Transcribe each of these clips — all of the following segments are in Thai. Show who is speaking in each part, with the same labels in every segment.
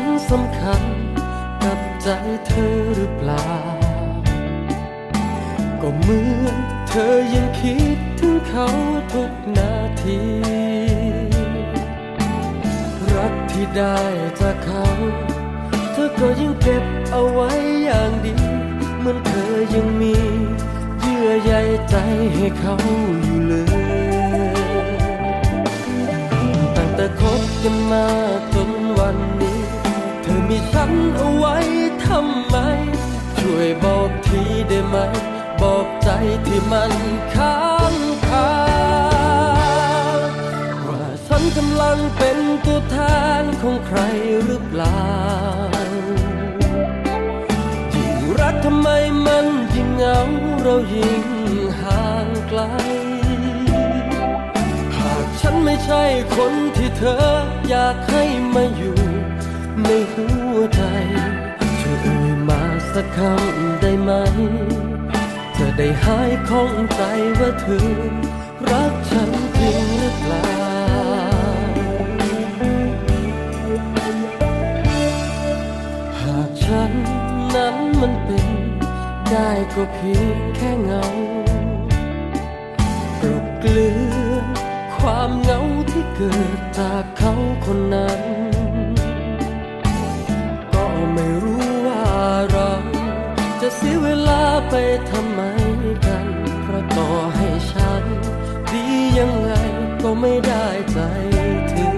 Speaker 1: นสำคัญกับใจเธอหรือเปล่า ก็เหมือนเธอยังคิดถึงเขาทุกนาที รักที่ได้จากเขา เธอก็ยังเก็บเอาไว้อย่างดี เหมือนเธอยังมีเยื่อใยใจให้เขาอยู่เลยตั้งแต่คบกันมาจน มีฉันเอาไว้ทำไม ช่วยบอกทีได้ไหม บอกใจที่มันค้างคาว่าฉันกำลังเป็นตัวแทนของใครหรือเปล่ายิ่งรักทำไมมันยิ่งเหงาเรายิ่งห่างไกลหากฉันไม่ใช่คนที่เธออยากให้มาอยู่ในหัว คำได้ไหม เธอได้หายข้องใจว่าเธอ รักฉันจริงหรือเปล่า หากฉันนั้นมันเป็น ได้ก็เพียงแค่เงากลบเกลือความเหงาที่เกิดจากเขาคนนั้น ไปทำไมกัน เพราะต่อให้ฉัน ดียังไงก็ไม่ได้ใจเธอ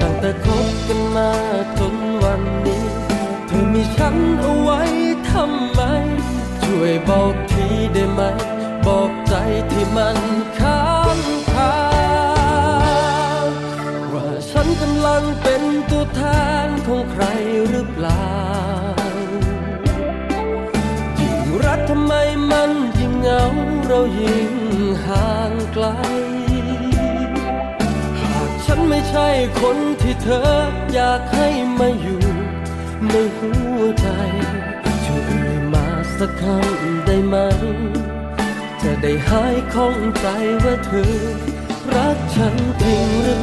Speaker 1: ตั้งแต่คบกันมาจนวันนี้ เธอมีฉันเอาไว้ทำไม ช่วยบอกทีได้ไหม บอกใจที่มันค้างคาว่าฉันกำลังเป็นตัวแทนของใครหรือเปล่า ไมมันยิ่งเหงาเรายิ่งห่างไกล หากฉันไม่ใช่คนที่เธออยากให้มาอยู่ในหัวใจช่วยเอ่ยมาสักคำได้ไหม จะได้หายข้องใจว่าเธอ รักฉันจริงหรือ